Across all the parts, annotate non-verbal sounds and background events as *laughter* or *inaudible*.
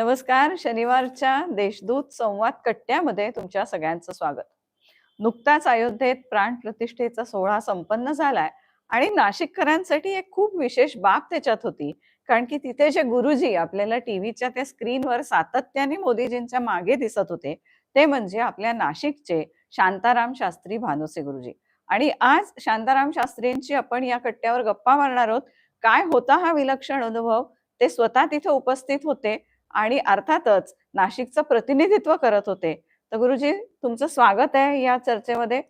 नमस्कार. शनिवारच्या देशदूत संवाद कट्ट्यामध्ये तुमच्या सगळ्यांचं स्वागत. नुकताच अयोध्येत प्राण प्रतिष्ठेचा सोहळा संपन्न झालाय आणि नाशिककरांसाठी एक खूप विशेष बाब त्याच्यात होती. कारण की तिथे जे गुरुजी आपल्याला टीव्हीच्या त्या स्क्रीनवर सातत्याने मोदीजींच्या मागे दिसत होते ते म्हणजे आपल्या नाशिकचे शांताराम शास्त्री भानुसे गुरुजी. आणि आज शांताराम शास्त्रींची आपण या कट्ट्यावर गप्पा मारणार आहोत. काय होता हा विलक्षण अनुभव? ते स्वतः तिथे उपस्थित होते. आणि अर्थातच नाशिकचं प्रतिनिधित्व करत होते. तर गुरुजी तुमचं स्वागत आहे या चर्चेमध्ये.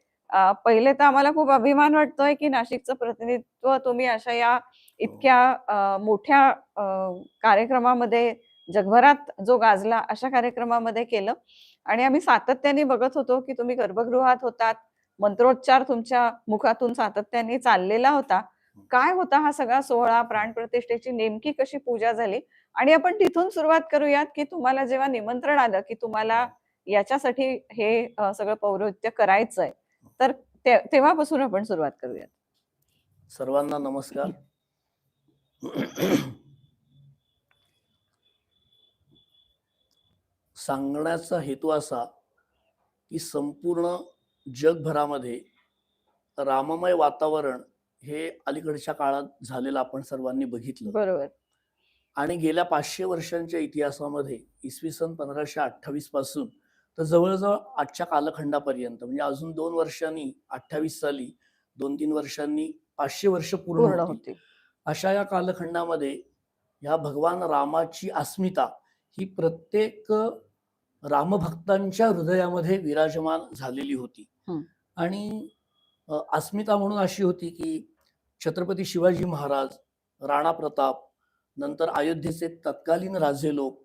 पहिले तर आम्हाला खूप अभिमान वाटतोय की नाशिकचं प्रतिनिधित्व तुम्ही अशा या इतक्या मोठ्या कार्यक्रमामध्ये जगभरात जो गाजला अशा कार्यक्रमामध्ये केलं. आणि आम्ही सातत्याने बघत होतो की तुम्ही गर्भगृहात होतात मंत्रोच्चार तुमच्या मुखातून सातत्याने चाललेला होता. काय होता हा सगळा सोहळा प्राणप्रतिष्ठेची नेमकी कशी पूजा झाली? आणि आपण तिथून सुरुवात करूयात की तुम्हाला जेव्हा निमंत्रण आलं की तुम्हाला याच्यासाठी हे सगळं पौरोहित्य करायचंय तर ते- तेव्हापासून आपण सुरुवात करूयात. सर्वांना नमस्कार. सांगण्याचा हेतू असा की संपूर्ण जगभरामध्ये राममय वातावरण हे अलीकडच्या काळात झालेलं आपण सर्वांनी बघितलं. बरोबर. आणि गेल्या पाचशे वर्षांच्या इतिहासामध्ये इसवी सन पंधराशे अठ्ठावीसपासून तर जवळजवळ आजच्या कालखंडापर्यंत म्हणजे अजून दोन वर्षांनी अठ्ठावीस साली दोन तीन वर्षांनी पाचशे वर्ष पूर्ण. होती अशा या कालखंडामध्ये ह्या भगवान रामाची अस्मिता ही प्रत्येक रामभक्तांच्या हृदयामध्ये विराजमान झालेली होती. आणि अस्मिता म्हणून अशी होती की छत्रपती शिवाजी महाराज राणा प्रताप नंतर अयोध्येचे तत्कालीन राजे लोक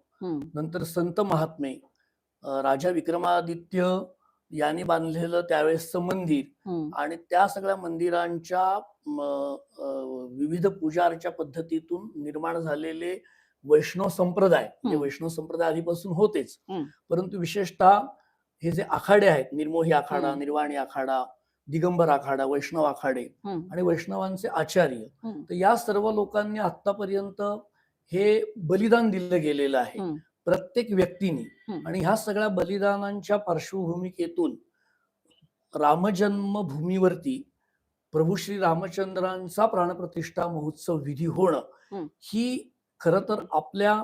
नंतर संत महात्मे राजा विक्रमादित्य यांनी बांधलेलं त्यावेळेसचं मंदिर आणि त्या सगळ्या मंदिरांच्या विविध पूजा अर्चा पद्धतीतून निर्माण झालेले वैष्णव संप्रदाय म्हणजे. वैष्णव संप्रदाय आधीपासून होतेच. परंतु विशेषतः हे जे आखाडे आहेत निर्मोही आखाडा. निर्वाणी आखाडा दिगंबर आखाडा वैष्णव आखाडे आणि वैष्णवांचे आचार्य. तर या सर्व लोकांनी आतापर्यंत हे बलिदान दिलं गेलेलं आहे. प्रत्येक व्यक्तीने. आणि ह्या सगळ्या बलिदानांच्या पार्श्वभूमिकेतून रामजन्मभूमीवरती प्रभू श्री रामचंद्रांचा प्राणप्रतिष्ठा महोत्सव विधी होणं. ही खर तर आपल्या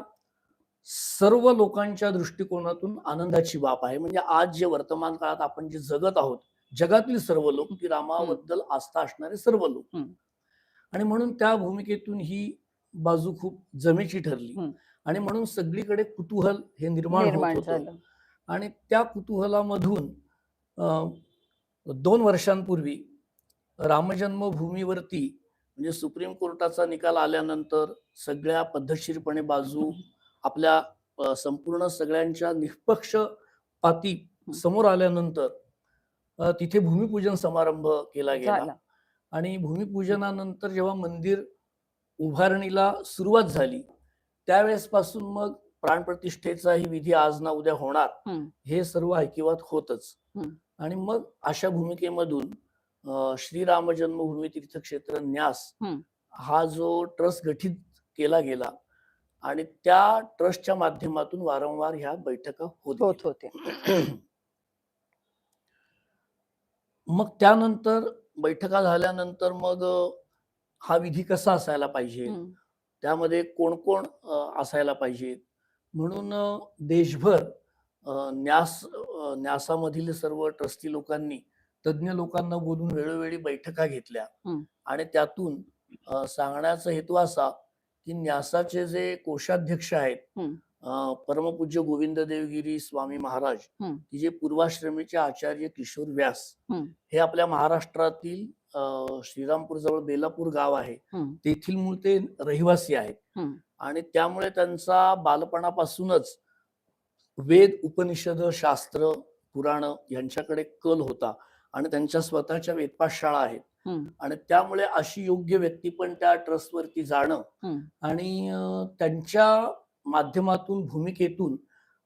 सर्व लोकांच्या दृष्टिकोनातून आनंदाची बाब आहे म्हणजे आज जे वर्तमान काळात आपण जे जगत आहोत जगातील सर्व लोक की रामाबद्दल आस्था असणारे सर्व लोक. आणि म्हणून त्या भूमिकेतून ही बाजू खूप जमेची ठरली. आणि म्हणून सगळीकडे कुतूहल हे निर्माण होत आणि त्या कुतूहलामधून दोन वर्षांपूर्वी रामजन्मभूमीवरती म्हणजे सुप्रीम कोर्टाचा निकाल आल्यानंतर सगळ्या पद्धतशीरपणे बाजू *laughs* आपल्या संपूर्ण सगळ्यांच्या निष्पक्षपाती समोर आल्यानंतर तिथे भूमिपूजन समारंभ केला गेला. आणि भूमिपूजनानंतर जेव्हा मंदिर उभारणीला सुरुवात झाली त्यावेळेसपासून मग प्राणप्रतिष्ठेचाही विधी आज ना उद्या होणार. हे सर्व ऐकिवात होतच. आणि मग अशा भूमिकेमधून श्रीराम जन्मभूमी तीर्थक्षेत्र न्यास. हा जो ट्रस्ट गठीत केला गेला आणि त्या ट्रस्टच्या माध्यमातून वारंवार ह्या बैठका होत होत होते मग त्यानंतर बैठका झाल्यानंतर मग हा विधी कसा असायला पाहिजे त्यामध्ये कोण कोण असायला पाहिजे म्हणून देशभर न्यास न्यासामधील सर्व ट्रस्टी लोकांनी तज्ज्ञ लोकांना बोलून वेळोवेळी बैठका घेतल्या. आणि त्यातून सांगण्याचा हेतू असा की न्यासाचे जे कोषाध्यक्ष आहेत परमपूज्य गोविंद देवगिरी स्वामी महाराज. की जे पूर्वाश्रमीचे आचार्य किशोर व्यास. हे आपल्या महाराष्ट्रातील श्रीरामपूर जवळ बेलापूर गाव आहे. तेथील मूळ ते रहिवासी आहेत. आणि त्यामुळे त्यांचा बालपणापासूनच वेद उपनिषद शास्त्र पुराण यांच्याकडे कल होता. आणि त्यांच्या स्वतःच्या वेदपाठशाळा आहेत. आणि त्यामुळे अशी योग्य व्यक्ती पण त्या ट्रस्टवरती जाणं. आणि त्यांच्या माध्यमातून भूमिकेतून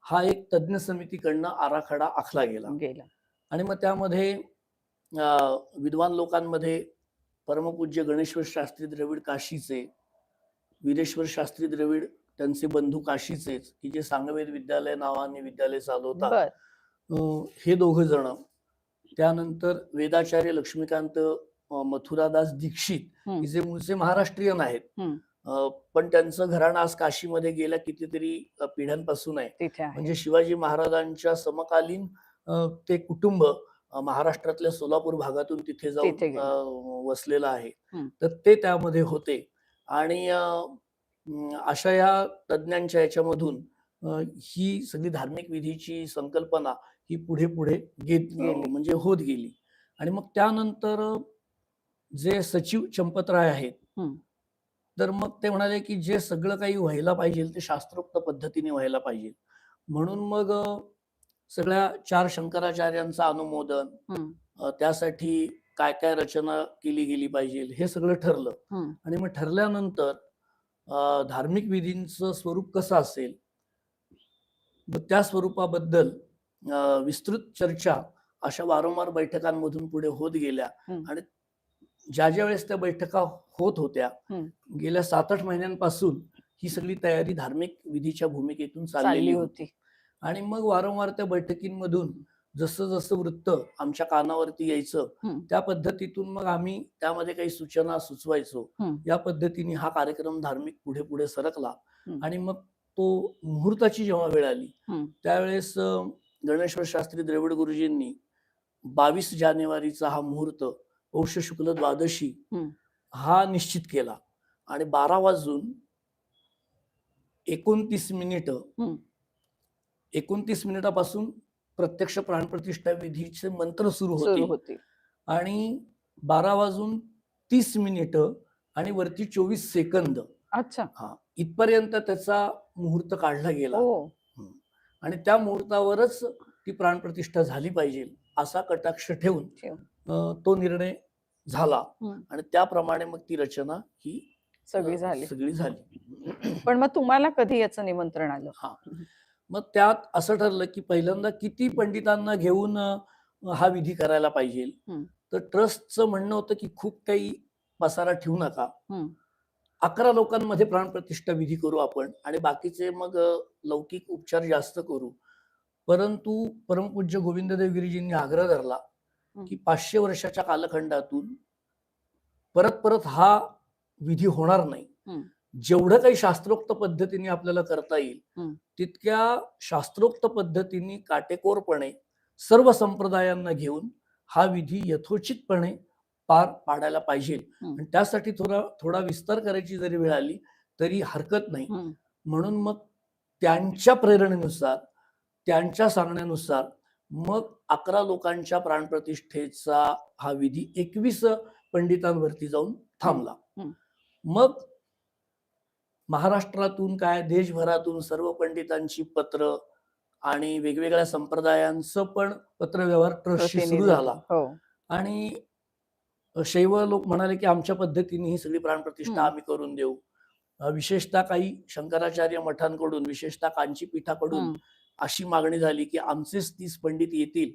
हा एक तज्ज्ञ समितीकडनं आराखडा आखला गेला. गेला. आणि मग त्यामध्ये विद्वान लोकांमध्ये परमपूज्य गणेश्वर शास्त्री द्रविड काशीचे वीरेश्वर शास्त्री द्रविड त्यांचे बंधू काशीचेच की जे सांगवेद विद्यालय नावाने विद्यालय चालवतात. हे दोघ जण. त्यानंतर वेदाचार्य लक्ष्मीकांत मथुरादास दीक्षित जे मूळचे महाराष्ट्रीयन आहेत. पण त्यांचं घराणं आज काशीमध्ये गेल्या कितीतरी पिढ्यांपासून आहे. म्हणजे शिवाजी महाराजांच्या समकालीन ते कुटुंब महाराष्ट्रातल्या सोलापूर भागातून तिथे जाऊन वसलेलं आहे. तर ते त्यामध्ये होते आणि अशा या तज्ज्ञांच्या याच्यामधून ही सगळी धार्मिक विधीची संकल्पना ही पुढे पुढे घेत. म्हणजे होत गेली आणि मग त्यानंतर जे सचिव चंपतराय आहेत. तर मग ते म्हणाले की जे सगळं काही व्हायला पाहिजे ते शास्त्रोक्त पद्धतीने व्हायला पाहिजे म्हणून मग सगळ्या चार शंकराचार्यांचं अनुमोदन त्यासाठी काय काय रचना केली गेली पाहिजे हे सगळं ठरलं. आणि मग ठरल्यानंतर धार्मिक विधींचं स्वरूप कसं असेल त्या स्वरूपाबद्दल विस्तृत चर्चा अशा वारंवार बैठकांमधून पुढे होत गेल्या. आणि ज्या ज्या वेळेस त्या बैठका होत होत्या. गेल्या सात आठ महिन्यांपासून ही सगळी तयारी धार्मिक विधीच्या भूमिकेतून चालली चाललेली होती आणि मग वारंवार त्या बैठकींमधून जसं जसं वृत्त आमच्या कानावरती यायचं. त्या पद्धतीतून मग आम्ही त्यामध्ये काही सूचना सुचवायचो. या पद्धतीने हा कार्यक्रम धार्मिक पुढे पुढे सरकला. आणि मग तो मुहूर्ताची जेव्हा वेळ आली. त्यावेळेस गणेश्वर शास्त्री द्रविड गुरुजींनी बावीस जानेवारीचा हा मुहूर्त पौष शुक्ल द्वादशी. हा निश्चित केला आणि बारा वाजून एकोणतीस मिनिट. एकोणतीस मिनिटापासून प्रत्यक्ष प्राणप्रतिष्ठा विधीचे मंत्र सुरू होते. आणि बारा वाजून तीस मिनिट आणि वरती चोवीस सेकंद. अच्छा. हा इथपर्यंत त्याचा मुहूर्त काढला गेला. हो. आणि त्या मुहूर्तावरच ती प्राणप्रतिष्ठा झाली पाहिजे असा कटाक्ष ठेवून तो निर्णय झाला. आणि त्याप्रमाणे मग ती रचना ही सगळी झाली. सगळी झाली. पण मग तुम्हाला कधी याचं निमंत्रण आलं? हा. मग त्यात असं ठरलं की पहिल्यांदा किती पंडितांना घेऊन हा विधी करायला पाहिजे. तर ट्रस्टचं म्हणणं होतं की खूप काही पसारा ठेवू नका. अकरा लोकांमध्ये प्राणप्रतिष्ठा विधी करू आपण आणि बाकीचे मग लौकिक उपचार जास्त करू परंतु परमपूज्य गोविंददेव गिरीजींनी आग्रह धरला. की पाचशे वर्षाच्या कालखंडातून परत परत हा विधी होणार नाही. जेवढं काही शास्त्रोक्त पद्धतीने आपल्याला करता येईल. तितक्या शास्त्रोक्त पद्धतीने काटेकोरपणे सर्व संप्रदायांना घेऊन हा विधी यथोचितपणे पार पाडायला पाहिजे. आणि त्यासाठी थोडा थोडा विस्तार करायची जरी वेळ आली तरी हरकत नाही. म्हणून मग त्यांच्या प्रेरणेनुसार त्यांच्या सांगण्यानुसार मग अकरा लोकांच्या प्राणप्रतिष्ठेचा हा विधी एकवीस पंडितांवरती जाऊन थांबला. मग महाराष्ट्रातून काय देशभरातून सर्व पंडितांची पत्र आणि वेगवेगळ्या संप्रदायांचं पण पत्रव्यवहार ट्रस्टशी सुरू. झाला हो आणि शैव लोक म्हणाले की आमच्या पद्धतीने ही सगळी प्राणप्रतिष्ठा. आम्ही करून देऊ विशेषतः काही शंकराचार्य मठांकडून विशेषतः कांची पीठाकडून. अशी मागणी झाली की आमचेच तीस पंडित येतील.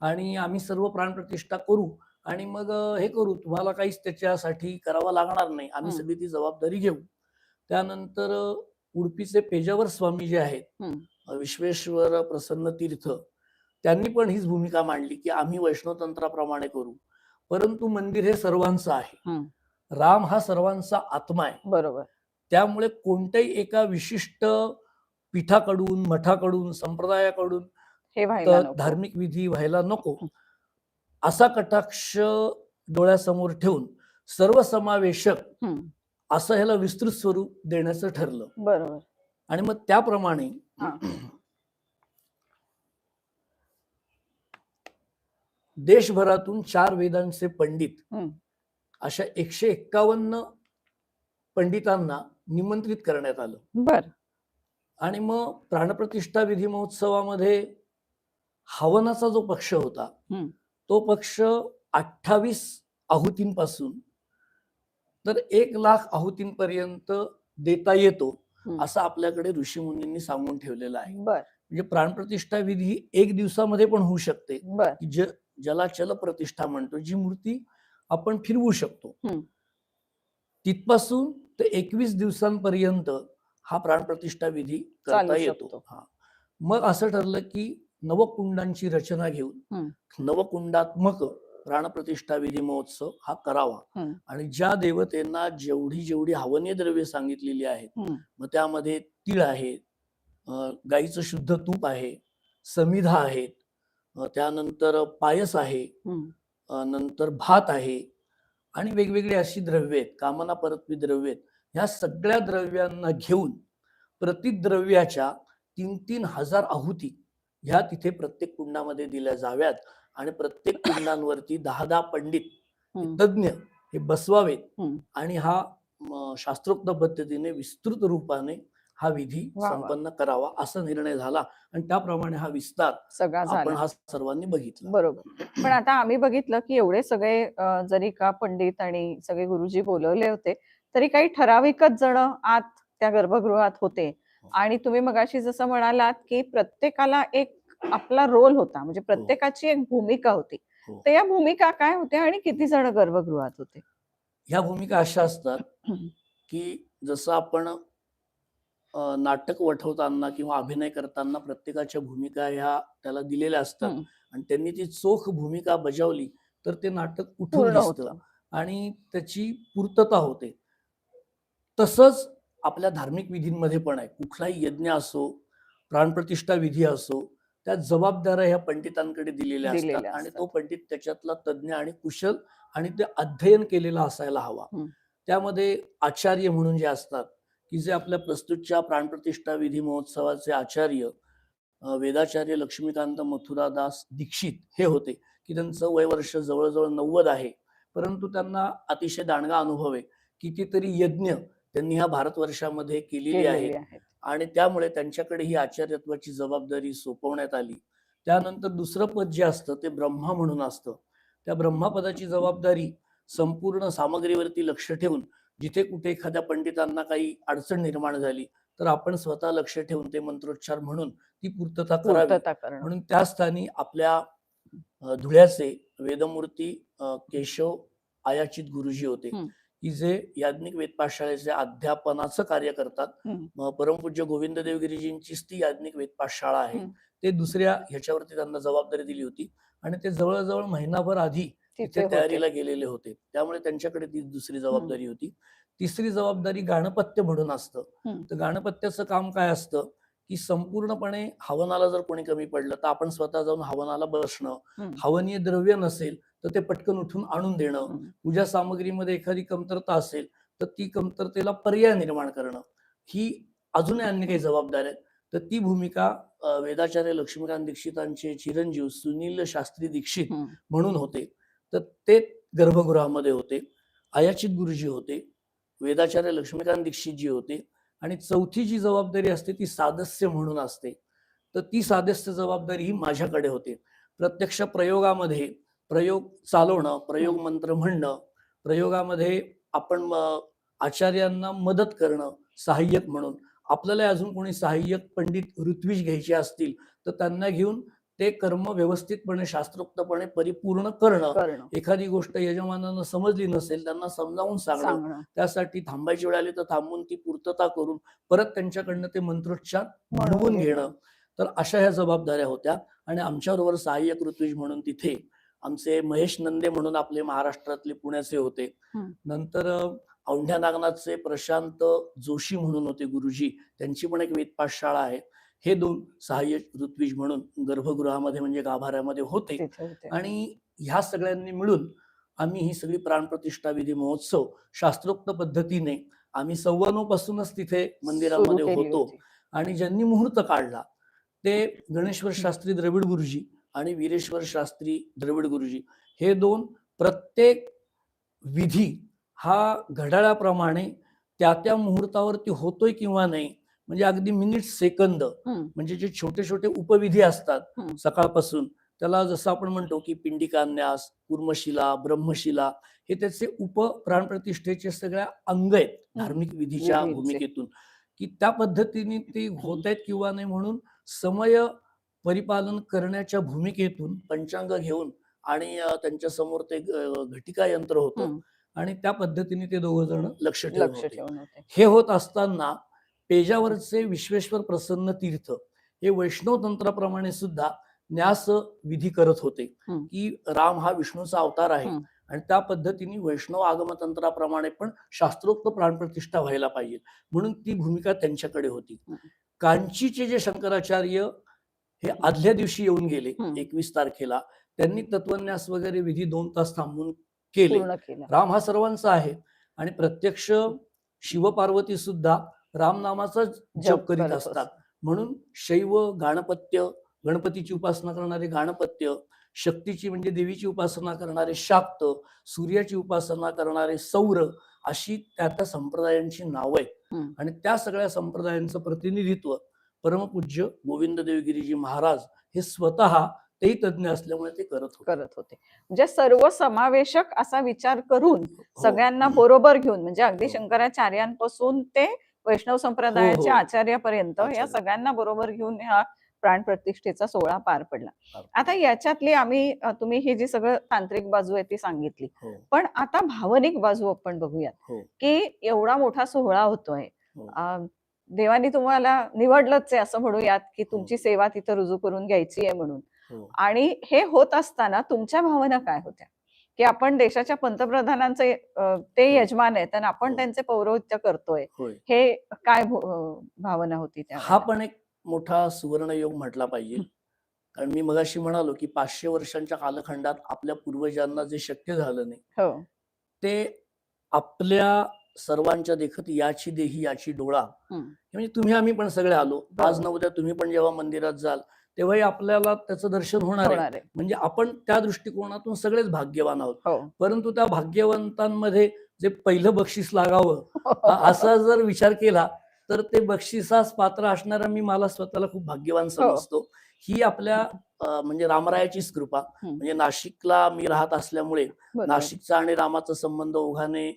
आणि आम्ही सर्व प्राणप्रतिष्ठा करू आणि मग हे करू तुम्हाला काहीच त्याच्यासाठी करावं लागणार नाही आम्ही. सगळी ती जबाबदारी घेऊ त्यानंतर उडपीचे पेजावर स्वामी जे आहेत विश्वेश्वर प्रसन्न तीर्थ त्यांनी पण हीच भूमिका मांडली की आम्ही वैष्णवतंत्राप्रमाणे करू. परंतु मंदिर हे सर्वांचं आहे. राम हा सर्वांचा आत्मा आहे. बरोबर. त्यामुळे कोणत्याही एका विशिष्ट पीठाकडून मठाकडून संप्रदायाकडून हे. धार्मिक विधी व्हायला नको. असा कटाक्ष डोळ्यासमोर ठेवून सर्वसमावेशक. असं ह्याला विस्तृत स्वरूप देण्याचं ठरलं बरोबर आणि मग त्याप्रमाणे. देशभरातून चार वेदांचे पंडित. अशा एकशे एक्कावन्न पंडितांना निमंत्रित करण्यात आलं बर आणि मग प्राणप्रतिष्ठा विधी महोत्सवामध्ये हवनाचा जो पक्ष होता. तो पक्ष अठ्ठावीस आहुतींपासून तर एक लाख आहुतींपर्यंत देता येतो. असं आपल्याकडे ऋषीमुनींनी सांगून ठेवलेलं आहे. म्हणजे प्राणप्रतिष्ठा विधी एक दिवसामध्ये पण होऊ शकते. ज्याला चल प्रतिष्ठा म्हणतो जी मूर्ती आपण फिरवू शकतो. तिथपासून ते एकवीस दिवसांपर्यंत हा प्राणप्रतिष्ठा विधी करता येतो. हा. मग असं ठरलं की नवकुंडांची रचना घेऊन नवकुंडात्मक प्राणप्रतिष्ठा विधी महोत्सव हा करावा. आणि ज्या देवतेंना जेवढी जेवढी हवनीय द्रव्य सांगितलेली आहेत. मग त्यामध्ये तीळ आहे गाईचं शुद्ध तूप आहे समिधा आहेत त्यानंतर पायस आहे नंतर भात आहे आणि वेगवेगळी अशी द्रव्य आहेत कामना परत्वी द्रव्य आहेत ह्या सगळ्या द्रव्यांना घेऊन प्रतिद्रव्याच्या तीन तीन हजार आहुती ह्या तिथे प्रत्येक कुंडामध्ये दिल्या जाव्यात आणि प्रत्येक कुंडांवरती दहा दहा पंडित. तज्ज्ञ हे बसवावेत. आणि हा शास्त्रोक्त पद्धतीने विस्तृत रूपाने हा विधी. संपन्न करावा असा निर्णय झाला आणि त्याप्रमाणे हा विस्तार सगळा आपण झाला हा सर्वांनी बघितला बरोबर पण आता आम्ही बघितलं की एवढे सगळे जरी का पंडित आणि सगळे गुरुजी बोलवले होते तरी काही ठराविकच जण आत त्या गर्भगृहात होते आणि तुम्ही मगाशी जसं म्हणालात की प्रत्येकाला एक आपला रोल होता. म्हणजे प्रत्येकाची एक भूमिका होती. हो. तर या भूमिका काय होत्या आणि किती जण गर्भगृहात होते? ह्या भूमिका अशा असतात की जसं आपण नाटक वठवताना किंवा अभिनय करताना प्रत्येकाच्या भूमिका ह्या त्याला दिलेल्या असतात. आणि त्यांनी ती चोख भूमिका बजावली तर ते नाटक उठून दिसतं आणि त्याची पूर्तता होते. तसंच आपल्या धार्मिक विधींमध्ये पण आहे. कुठलाही यज्ञ असो प्राणप्रतिष्ठा विधी असो त्या जबाबदाऱ्या ह्या पंडितांकडे दिलेल्या असतात आणि. तो पंडित त्याच्यातला तज्ज्ञ आणि कुशल आणि ते अध्ययन केलेला असायला हवा. त्यामध्ये आचार्य म्हणून जे असतात की जे आपल्या प्रस्तुतच्या प्राणप्रतिष्ठा विधी महोत्सवाचे आचार्य वेदाचार्य लक्ष्मीकांत मथुरादास दीक्षित हे होते की त्यांचं वय वर्ष जवळजवळ नव्वद आहे परंतु त्यांना अतिशय दांडगा अनुभव आहे कितीतरी यज्ञ त्यांनी ह्या भारतवर्षामध्ये केलेली आहे आणि त्यामुळे त्यांच्याकडे ही आचार्यत्वाची जबाबदारी सोपवण्यात आली. त्यानंतर दुसरं पद जे असतं ते ब्रह्मा म्हणून असतं. त्या ब्रह्मापदाची जबाबदारी संपूर्ण सामग्रीवरती लक्ष ठेवून जिथे कुठे एखाद्या पंडितांना काही अडचण निर्माण झाली तर आपण स्वतः लक्ष ठेवून ते मंत्रोच्चार म्हणून ती पूर्तता करावी. म्हणून त्या स्थानी आपल्या धुळ्याचे वेदमूर्ती केशव आयाचित गुरुजी होते. की जे याज्ञिक वेदपाठशाळेचे अध्यापनाचं कार्य करतात. परमपूज्य गोविंद देवगिरीजींचीच ती याज्ञिक वेदपाठशाळा आहे. ते दुसऱ्या ह्याच्यावरती त्यांना जबाबदारी दिली होती. आणि ते जवळजवळ महिनाभर आधी तिथे. तयारीला गेलेले होते. त्यामुळे त्यांच्याकडे ती दुसरी जबाबदारी होती. तिसरी जबाबदारी गाणपत्य म्हणून असतं. तर गाणपत्याचं काम काय असतं? की संपूर्णपणे हवनाला जर कोणी कमी पडलं तर आपण स्वतः जाऊन हवनाला बसणं. हवनीय द्रव्य नसेल तर ते पटकन उठून आणून देणं. पूजा सामग्रीमध्ये एखादी कमतरता असेल तर ती कमतरतेला पर्याय निर्माण करणं. ही अजूनही अन्य काही जबाबदाऱ्या आहेत. तर ती भूमिका वेदाचार्य लक्ष्मीकांत दीक्षितांचे चिरंजीव सुनील शास्त्री दीक्षित. म्हणून होते. तर ते गर्भगृहामध्ये होते. आयाचित गुरुजी होते. वेदाचार्य लक्ष्मीकांत दीक्षितजी होते. आणि चौथी जी जबाबदारी असते ती सादस्य म्हणून असते. तर ती सादस्य जबाबदारी ही माझ्याकडे होते. प्रत्यक्ष प्रयोगामध्ये प्रयोग चालवणं प्रयोग मंत्र म्हणणं प्रयोगामध्ये आपण आचार्यांना मदत करणं सहाय्यक म्हणून. आपल्याला अजून कोणी सहाय्यक पंडित ऋत्विज घ्यायचे असतील तर त्यांना घेऊन ते कर्म व्यवस्थितपणे शास्त्रोक्तपणे परिपूर्ण करणं एखादी गोष्ट यजमानानं समजली नसेल त्यांना समजावून सांगणं त्यासाठी थांबायची वेळ आली तर थांबून ती पूर्तता करून परत त्यांच्याकडनं ते मंत्रोच्चार म्हणून घेणं. तर अशा ह्या जबाबदाऱ्या होत्या आणि आमच्याबरोबर सहाय्यक ऋत्विज म्हणून तिथे आमचे महेश नंदे म्हणून आपले महाराष्ट्रातले पुण्याचे होते. नंतर औंढ्या नागनाथचे प्रशांत जोशी म्हणून होते गुरुजी. त्यांची पण एक वेदपाठशाळा आहे. हे दोन सहाय्यक ऋत्विज म्हणून गर्भगृहामध्ये म्हणजे गाभाऱ्यामध्ये होते. आणि ह्या सगळ्यांनी मिळून आम्ही ही सगळी प्राणप्रतिष्ठा विधी महोत्सव शास्त्रोक्त पद्धतीने आम्ही सव्वाणोपासूनच तिथे मंदिरामध्ये होती. आणि ज्यांनी मुहूर्त काढला ते गणेश्वर शास्त्री द्रविड गुरुजी आणि वीरेश्वर शास्त्री द्रविड गुरुजी. हे दोन प्रत्येक विधी हा घड्याळाप्रमाणे त्या त्या मुहूर्तावरती होतोय किंवा नाही म्हणजे अगदी मिनिट सेकंद. म्हणजे जे छोटे छोटे उपविधी असतात. सकाळपासून त्याला जसं आपण म्हणतो की पिंडिकान्यास कुर्मशिला ब्रह्मशिला हे त्याचे उप प्राणप्रतिष्ठेचे सगळ्या अंग आहेत धार्मिक विधीच्या विधीचे. भूमिकेतून की त्या पद्धतीने ते होत आहेत किंवा नाही म्हणून समय परिपालन करण्याच्या भूमिकेतून पंचांग घेऊन आणि त्यांच्यासमोर ते घटिका यंत्र होतं. आणि त्या पद्धतीने ते दोघ जण लक्ष ठेवून हे होत असताना पेजावरचे विश्वेश्वर प्रसन्न तीर्थ हे वैष्णव तंत्राप्रमाणे सुद्धा न्यास विधी करत होते. की राम हा विष्णूचा अवतार आहे. आणि त्या पद्धतीने वैष्णव आगम तंत्राप्रमाणे पण शास्त्रोक्त प्राणप्रतिष्ठा व्हायला पाहिजे म्हणून ती भूमिका त्यांच्याकडे होती. कांचीचे जे शंकराचार्य हे आदल्या दिवशी येऊन गेले. एकवीस तारखेला त्यांनी तत्वन्यास वगैरे विधी दोन तास थांबून केलं राम हा सर्वांचा आहे आणि प्रत्यक्ष शिवपार्वती सुद्धा रामनामाचा जप करीत असतात म्हणून शैव गाणपत्य गणपतीची उपासना करणारे गाणपत्य शक्तीची म्हणजे देवीची उपासना करणारे शाक्त सूर्याची उपासना करणारे सौर अशी त्या त्या संप्रदायांची नावं आहेत. आणि त्या सगळ्या संप्रदायांचं प्रतिनिधित्व परमपूज्य गोविंद देवगिरीजी महाराज हे स्वतः तेही तज्ज्ञ असल्यामुळे ते करत होते करत होते म्हणजे सर्व समावेशक असा विचार करून हो. सगळ्यांना बरोबर घेऊन म्हणजे अगदी हो. शंकराचार्यांपासून ते वैष्णव संप्रदायाच्या हो. आचार्यापर्यंत या. सगळ्यांना बरोबर घेऊन हा प्राण प्रतिष्ठेचा सोहळा पार पडला. आता याच्यातली आम्ही तुम्ही ही जी सगळं तांत्रिक बाजू आहे ती सांगितली. हो. पण आता भावनिक बाजू आपण बघूयात हो. की एवढा मोठा सोहळा होतोय. हो. देवानी तुम्हाला निवडलंच आहे असं म्हणूयात की तुमची सेवा तिथं रुजू करून घ्यायची आहे म्हणून. हो. आणि हे होत असताना तुमच्या भावना काय होत्या? की आपण देशाच्या पंतप्रधानांचे ते हो. यजमान आहेत आणि आपण हो. त्यांचे पौरोहित्य करतोय हे काय भावना होती त्या हा पण एक मोठा सुवर्णयोग म्हटला पाहिजे. कारण मी मगाशी म्हणालो की पाचशे वर्षांच्या कालखंडात आपल्या पूर्वजांना जे शक्य झालं नाही हो ते आपल्या सर्वांच्या देखत याची देही याची डोळा म्हणजे तुम्ही आम्ही पण सगळे आलो आज बरोबर. न उद्या तुम्ही पण जेव्हा मंदिरात जाल तेव्हाही आपल्याला त्याचं दर्शन होणार आहे. म्हणजे आपण त्या दृष्टिकोनातून सगळेच भाग्यवान आहोत. हो. परंतु त्या भाग्यवंतांमध्ये जे पहिलं बक्षीस लागावं अ- असा जर विचार केला तर ते बक्षिसास पात्र असणारा मी मला स्वतःला खूप भाग्यवान समजतो. ही आपल्या म्हणजे रामरायाचीच कृपा. हं. म्हणजे नाशिकला मी राहत असल्यामुळे. नाशिकचा आणि रामाचा संबंध ओघाने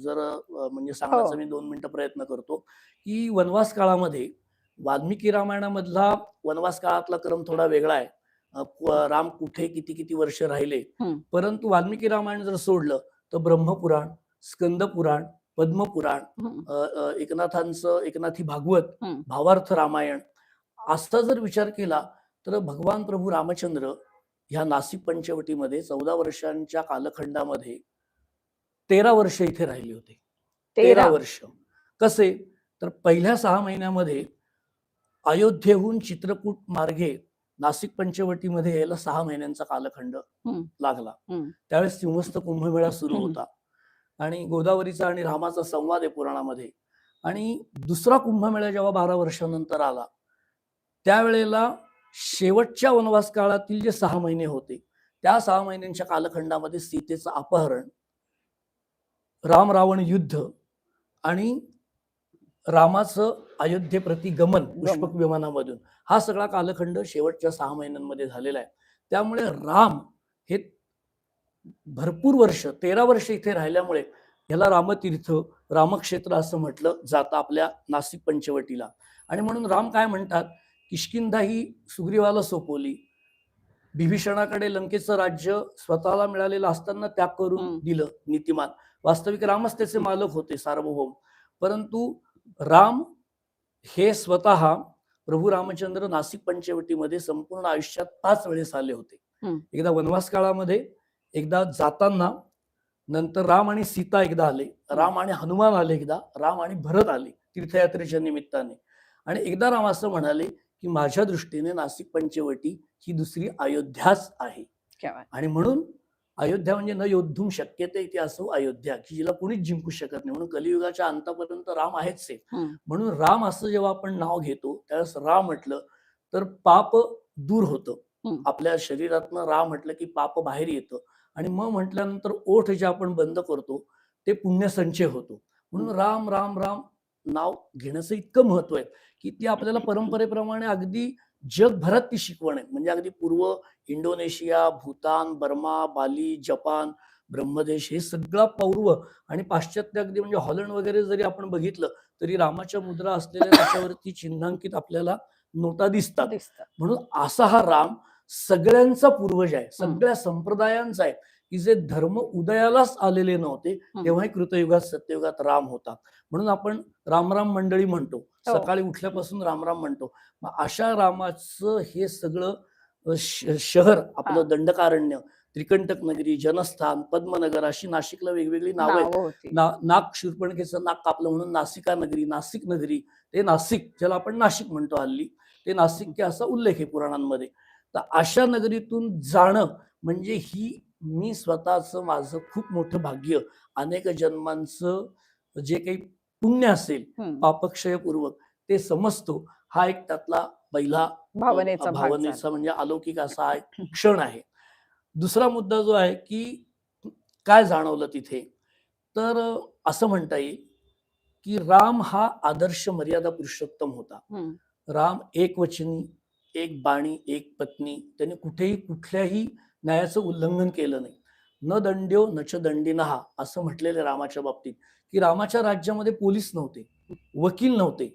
जर म्हणजे सांगण्याचा हो. मी दोन मिनिटं प्रयत्न करतो की वनवास काळामध्ये वाल्मिकी रामायणामधला वनवास काळातला क्रम थोडा वेगळा आहे. राम कुठे किती किती वर्ष राहिले. परंतु वाल्मिकी रामायण जर सोडलं तर ब्रह्मपुराण स्कंद पुराण पद्मपुराण एकनाथांचं एकनाथी भागवत. भावार्थ रामायण असा जर विचार केला तर भगवान प्रभू रामचंद्र ह्या नाशिक पंचवटीमध्ये चौदा वर्षांच्या कालखंडामध्ये तेरा वर्ष इथे राहिले होते. तेरा. तेरा वर्ष. कसे? तर पहिल्या सहा महिन्यामध्ये अयोध्येहून चित्रकूट मार्गे नाशिक पंचवटीमध्ये यायला सहा महिन्यांचा कालखंड. लागला. त्यावेळेस सिंहस्थ कुंभमेळा सुरू. होता आणि गोदावरीचा आणि रामाचा संवाद आहे पुराणामध्ये आणि दुसरा कुंभमेळा जेव्हा बारा वर्षानंतर आला त्यावेळेला शेवटच्या वनवास काळातील जे सहा महिने होते त्या सहा महिन्यांच्या कालखंडामध्ये सीतेचं अपहरण राम रावण युद्ध आणि रामाचं अयोध्येप्रती गमन. पुष्पक विमानामधून. हा सगळा कालखंड शेवटच्या सहा महिन्यांमध्ये झालेला आहे. त्यामुळे राम हे भरपूर वर्ष तेरा वर्ष इथे राहिल्यामुळे याला रामतीर्थ रामक्षेत्र असं म्हटलं जातं आपल्या नाशिक पंचवटीला. आणि म्हणून राम काय म्हणतात? किष्किंधा ही सुग्रीवाला सोपवली. बिभीषणाकडे लंकेचं राज्य स्वतःला मिळालेलं असताना त्याग करून. दिलं नीतिमान. वास्तविक रामच त्याचे मालक होते सार्वभौम. परंतु राम हे स्वतः प्रभू रामचंद्र नाशिक पंचवटीमध्ये संपूर्ण आयुष्यात पाच वेळेस आले होते. एकदा वनवास काळामध्ये एकदा जाताना नंतर राम आणि सीता एकदा आले राम आणि हनुमान आले एकदा राम आणि भरत आले तीर्थयात्रेच्या निमित्ताने आणि एकदा राम असं म्हणाले की माझ्या दृष्टीने नाशिक पंचवटी ही दुसरी अयोध्याच आहे. आणि म्हणून अयोध्या म्हणजे न योद्धुम शक्यते इथे असो अयोध्या की जिला कोणीच जिंकू शकत नाही. म्हणून कलियुगाच्या अंतापर्यंत राम आहेच आहे. म्हणून राम असं जेव्हा आपण नाव घेतो त्यावेळेस राम म्हटलं तर पाप दूर होतं. आपल्या शरीरातनं राम म्हटलं की पाप बाहेर येतं. आणि मग म्हटल्यानंतर ओठ जे आपण बंद करतो ते पुण्यसंचय होतो. म्हणून राम राम राम नाव घेण्याचं इतकं महत्त्व आहे की ती आपल्याला परंपरेप्रमाणे अगदी जगभरात ती शिकवण आहे म्हणजे अगदी पूर्व Indonesia Bhutan Burma Bali Japan Brahmadesh हे सगळा पौर्व आणि पाश्चात्य अगदी म्हणजे हॉलंड वगैरे जरी आपण बघितलं तरी रामाच्या मुद्रा असलेल्या त्याच्यावरती चिन्हांकित आपल्याला नोटा दिसतात दिसतं. म्हणून असा हा राम सगळ्यांचा पूर्वज आहे सगळ्या संप्रदायांचा आहे की जे धर्म उदयालाच आलेले नव्हते. तेव्हाही कृतयुगात सत्ययुगात राम होता म्हणून आपण रामराम मंडळी म्हणतो. सकाळी उठल्यापासून रामराम म्हणतो. मग अशा रामाचं हे सगळं शहर हा. आपलं दंडकारण्य त्रिकंटक नगरी जनस्थान पद्मनगर अशी नाशिकला वेगवेगळी नावं आहेत. ना नाक शूर्पणखेचं नाक कापलं म्हणून नासिका नगरी नाशिक नगरी ते नाशिक ज्याला आपण नाशिक म्हणतो हल्ली ते नाशिक के असा उल्लेख आहे पुराणांमध्ये. तर अशा नगरीतून जाणं म्हणजे ही मी स्वतःचं माझं खूप मोठं भाग्य. अनेक जन्मांचं जे काही पुण्य असेल. पापक्षयपूर्वक ते समजतो हा एक त्यातला पहिला भावनेचा. भावनेचा म्हणजे अलौकिक असा एक क्षण आहे दुसरा मुद्दा जो आहे की काय जाणवलं तिथे तर असं म्हणता येईल की राम हा आदर्श मर्यादा पुरुषोत्तम होता. राम एक वचनी एक बाणी एक पत्नी त्याने कुठेही कुठल्याही न्यायाचं उल्लंघन केलं नाही न दंड्यो न च दंडिनहा असं म्हटलेलं रामाच्या बाबतीत की रामाच्या राज्यामध्ये पोलीस नव्हते वकील नव्हते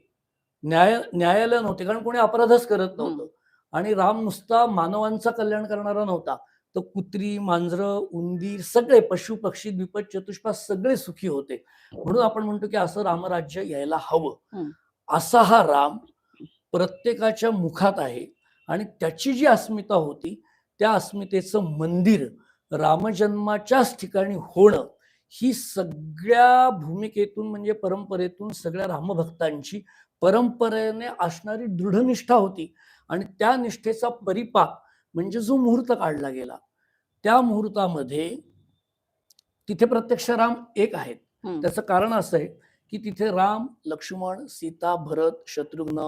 न्याय न्यायालय नव्हते कारण कोणी अपराधच करत नव्हतं. आणि राम नुसता मानवांचा कल्याण करणारा नव्हता तर कुत्री मांजरं उंदीर सगळे पशु पक्षी द्विपद चतुष्पा सगळे सुखी होते. म्हणून आपण म्हणतो की असं रामराज्य यायला हवं. असा हा राम प्रत्येकाच्या मुखात आहे. आणि त्याची जी अस्मिता होती त्या अस्मितेचं मंदिर रामजन्माच्याच ठिकाणी होणं ही सगळ्या भूमिकेतून म्हणजे परंपरेतून सगळ्या रामभक्तांची परंपरेने असणारी दृढनिष्ठा होती आणि त्या निष्ठेचा परिपाक म्हणजे जो मुहूर्त काढला गेला त्या मुहूर्तामध्ये तिथे प्रत्यक्ष राम एक आहेत. त्याचं कारण असं आहे की तिथे राम लक्ष्मण सीता भरत शत्रुघ्न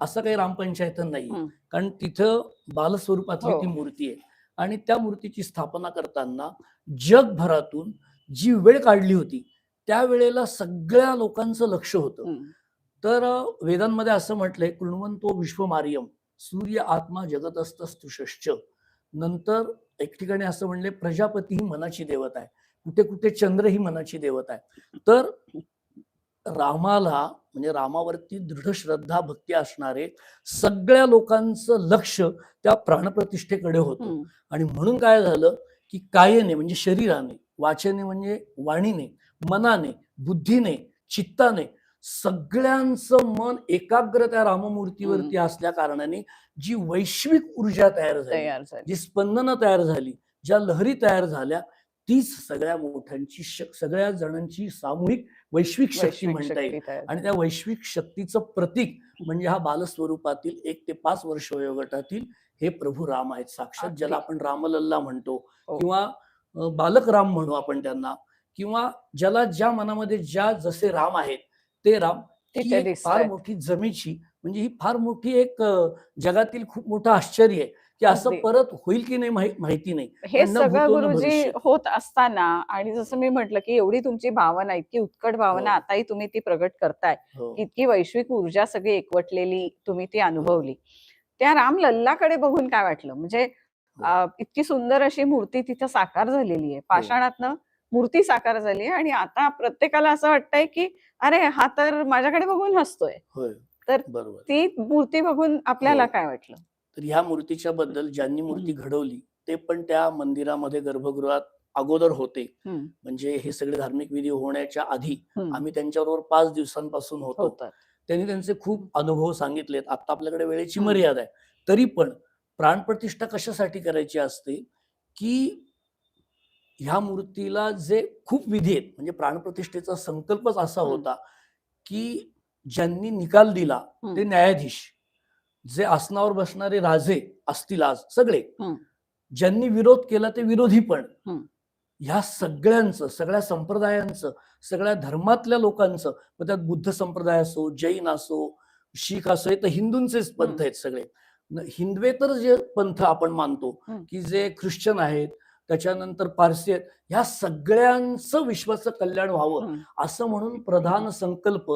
असं काही रामपंचायत नाही. कारण तिथं बालस्वरूपातली हो. ती मूर्ती आहे आणि त्या मूर्तीची स्थापना करताना जगभरातून जी वेळ काढली होती त्या वेळेला सगळ्या लोकांचं लक्ष होतं. तर वेदांमध्ये असं म्हटलंय कृण्वंतो विश्वमार्यम सूर्य आत्मा जगतस्तुष्च नंतर एक ठिकाणी असं म्हणले प्रजापती ही मनाची देवता आहे. कुठे कुठे चंद्र ही मनाची देवता आहे. तर रामाला म्हणजे रामावरती दृढ श्रद्धा भक्ती असणारे सगळ्या लोकांचं लक्ष त्या प्राणप्रतिष्ठेकडे होतं. आणि म्हणून काय झालं की कायेने म्हणजे शरीराने वाचने म्हणजे वाणीने मनाने बुद्धीने चित्ताने सगळ्यांचं मन एकाग्र त्या राममूर्तीवरती असल्या कारणाने जी वैश्विक ऊर्जा तयार झाली जी स्पंदनं तयार झाली ज्या लहरी तयार झाल्या तीच सगळ्या मोठ्यांची सगळ्या जणांची सामूहिक वैश्विक शक्ती म्हणता येईल आणि त्या वैश्विक शक्तीचं प्रतीक म्हणजे हा बालस्वरूपातील एक ते पाच वर्ष वयोगटातील हे प्रभू राम आहेत साक्षात ज्याला. आपण रामलल्ला म्हणतो हो. किंवा बालक राम म्हणू आपण त्यांना किंवा ज्याला ज्या मनामध्ये ज्या जसे राम आहेत ते राम ही फार. मोठी जमेची म्हणजे ही फार मोठी एक जगातील खूप मोठं आश्चर्य आहे की असं. परत होईल की नाही माहि- माहिती नाही हे सगळं गुरुजी. होत असताना आणि जसं मी म्हटलं की एवढी तुमची भावना इतकी उत्कट भावना हो. आताही तुम्ही ती प्रगट करताय हो. इतकी वैश्विक ऊर्जा सगळी एकवटलेली तुम्ही ती अनुभवली त्या राम लल्लाकडे बघून काय वाटलं म्हणजे इतकी सुंदर अशी मूर्ती तिथं साकार झालेली आहे. पाषाणातनं मूर्ती साकार झाली आहे आणि आता प्रत्येकाला असं वाटतंय की अरे हा तर माझ्याकडे बघून हसतोय. होय. तर बरोबर. ती मूर्ती बघून आपल्याला हो. काय वाटलं? तर ह्या मूर्तीच्या बद्दल ज्यांनी मूर्ती घडवली ते पण त्या मंदिरामध्ये गर्भगृहात अगोदर होते. म्हणजे हे सगळे धार्मिक विधी होण्याच्या आधी. आम्ही त्यांच्याबरोबर पाच दिवसांपासून होतो. होतं त्यांनी त्यांचे खूप अनुभव सांगितलेत. आता आपल्याकडे वेळेची. मर्यादा आहे. तरी पण प्राणप्रतिष्ठा कशासाठी करायची असते की ह्या मूर्तीला जे खूप विधी आहेत म्हणजे प्राणप्रतिष्ठेचा संकल्पच असा. होता की ज्यांनी निकाल दिला. ते न्यायाधीश जे आसनावर बसणारे राजे असतील आज सगळे. ज्यांनी विरोध केला ते विरोधी पण. ह्या सगळ्यांचं सगळ्या संप्रदायांचं सगळ्या धर्मातल्या लोकांचं मग त्यात बुद्ध संप्रदाय असो जैन असो शीख असो हे तर हिंदूंचेच पंथ आहेत सगळे हिंदवेतर जे पंथ आपण मानतो. की जे ख्रिश्चन आहेत त्याच्यानंतर पारसी आहेत ह्या सगळ्यांचं विश्वाचं कल्याण व्हावं असं म्हणून प्रधान संकल्प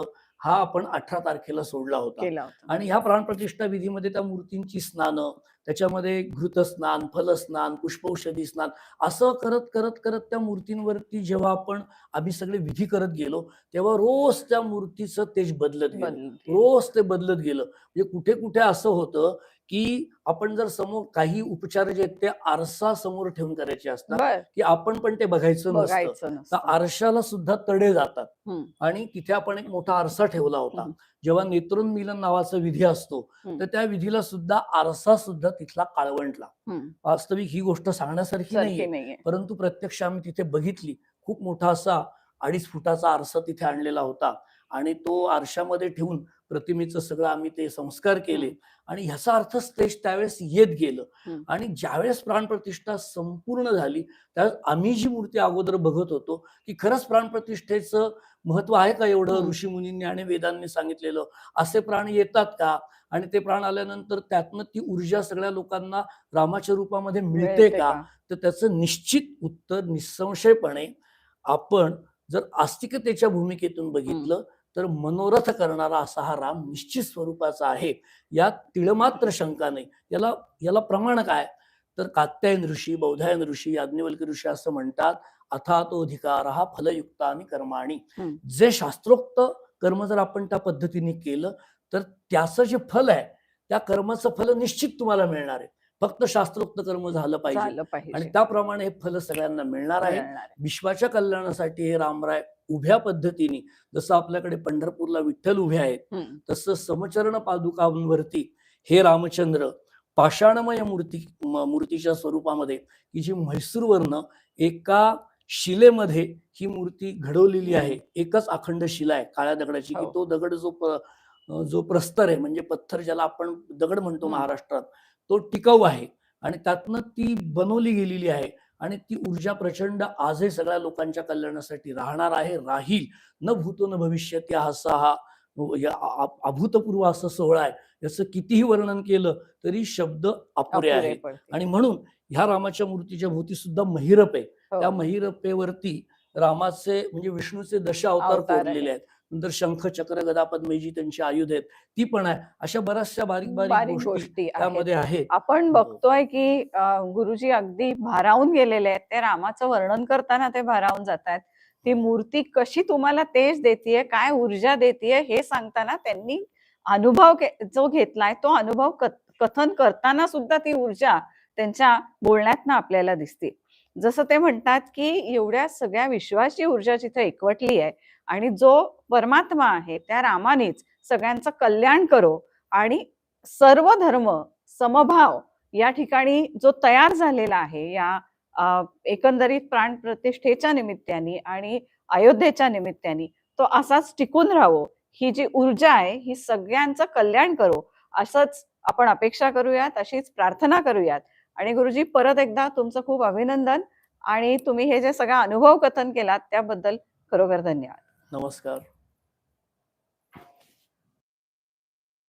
हा आपण अठरा तारखेला सोडला होता. आणि ह्या प्राणप्रतिष्ठा विधीमध्ये त्या मूर्तींची स्नानं त्याच्यामध्ये घृतस्नान फलस्नान पुष्पौषधी स्नान असं करत करत करत त्या मूर्तींवरती जेव्हा आपण आम्ही सगळे विधी करत गेलो तेव्हा रोज त्या मूर्तीचं तेज बदलत गेलं. रोज ते बदलत गेलं. म्हणजे कुठे कुठे असं होतं की आपण जर समोर काही उपचार जे आहेत ते आरसा समोर ठेवून करायचे असतात की आपण पण ते बघायचं नसतं. तर आरशाला सुद्धा तडे जातात. आणि तिथे आपण एक मोठा आरसा ठेवला होता. जेव्हा नेत्रोन्मिलन नावाचा विधी असतो. तर त्या विधीला सुद्धा आरसा सुद्धा तिथला काळवंटला. वास्तविक ही गोष्ट सांगण्यासारखी नाहीये. परंतु प्रत्यक्ष आम्ही तिथे बघितली. खूप मोठा असा अडीच फुटाचा आरसा तिथे आणलेला होता. आणि तो आरशामध्ये ठेवून प्रतिमेचं सगळं आम्ही ते संस्कार केले. आणि ह्याचा अर्थ स्टेज त्यावेळेस येत गेलं. आणि ज्यावेळेस प्राणप्रतिष्ठा संपूर्ण झाली त्यावेळेस आम्ही जी मूर्ती अगोदर बघत होतो की खरंच प्राणप्रतिष्ठेचं महत्त्व आहे का एवढं? हम्म. ऋषी मुनींनी आणि वेदांनी सांगितलेलं. असे प्राण येतात का? आणि ते प्राण आल्यानंतर त्यातनं ती ऊर्जा सगळ्या लोकांना रामाच्या रूपामध्ये मिळते का? तर त्याचं निश्चित उत्तर निसंशयपणे आपण जर आस्तिकतेच्या भूमिकेतून बघितलं तर मनोरथ करणारा असा हा राम निश्चित स्वरूपाचा आहे. यात तिळमात्र शंका नाही. याला याला प्रमाण काय? तर कात्यायन ऋषी बौधायन ऋषी याज्ञवल्क ऋषी असं म्हणतात अथातोधिकार हा फलयुक्तानी कर्माणी. हम्म. जे शास्त्रोक्त कर्म जर आपण त्या पद्धतीने केलं तर त्याचं जे फल आहे त्या कर्माचं फल निश्चित तुम्हाला मिळणार आहे. फक्त शास्त्रोक्त कर्म झालं पाहिजे आणि त्याप्रमाणे हे फल सगळ्यांना मिळणार आहे. विश्वाच्या कल्याणासाठी हे रामराय उभ्या पद्धतीने जसं आपल्याकडे पंढरपूरला विठ्ठल उभे आहेत. तसं समचरण पादुकांवरती हे रामचंद्र पाषाणमय मूर्ती मूर्तीच्या स्वरूपामध्ये की जी म्हैसूरवरनं एका शिलेमध्ये ही मूर्ती घडवलेली आहे एकच अखंड शिला आहे काळ्या दगडाची की हो. तो दगड जो जो प्रस्तर आहे म्हणजे पत्थर ज्याला आपण दगड म्हणतो. महाराष्ट्रात तो टिकाऊ आहे. आणि त्यातनं ती बनवली गेलेली आहे. आणि ती ऊर्जा प्रचंड आजही सगळ्या लोकांच्या कल्याणासाठी राहणार आहे राहील. न भूतो न भविष्यती हा. असा हा अभूतपूर्व असं सोहळा आहे. याचं कितीही वर्णन केलं तरी शब्द अपुरे पडते. आणि म्हणून ह्या रामाच्या मूर्तीच्या भोवती सुद्धा महिरप आहे. हो. त्या महिरपेवरती रामाचे म्हणजे विष्णूचे दश अवतार अवतार कोरलेले आहेत. नंतर शंख चक्र गदा पद्मही जी त्यांची आयुध आहेत ती पण आहे. अशा बऱ्याचशा बारीक बारीक गोष्टी त्यामध्ये आहेत आपण हो. बघतोय की गुरुजी अगदी भारावून गेलेले आहेत. ते रामाचं वर्णन करताना ते भारावून जात आहेत ती मूर्ती कशी तुम्हाला तेज देतीये काय ऊर्जा देतीये हे सांगताना त्यांनी अनुभव जो घेतलाय तो अनुभव कथ- कथन करताना सुद्धा ती ऊर्जा त्यांच्या बोलण्यातनं आपल्याला दिसते. जसं ते म्हणतात की एवढ्या सगळ्या विश्वाची ऊर्जा जिथे एकवटली आहे आणि जो परमात्मा आहे त्या रामानेच सगळ्यांचं कल्याण करो आणि सर्व धर्म समभाव या ठिकाणी जो तयार झालेला आहे या एकंदरीत प्राण प्रतिष्ठेच्या निमित्ताने आणि अयोध्येच्या निमित्ताने तो असाच टिकून राहो. ही जी ऊर्जा आहे ही सगळ्यांचं कल्याण करो. असंच आपण अपेक्षा करूयात अशीच प्रार्थना करूयात. आणि गुरुजी परत एकदा तुमचं खूप अभिनंदन आणि तुम्ही हे जे सगळं अनुभव कथन केलात त्याबद्दल खरोखर धन्यवाद. नमस्कार.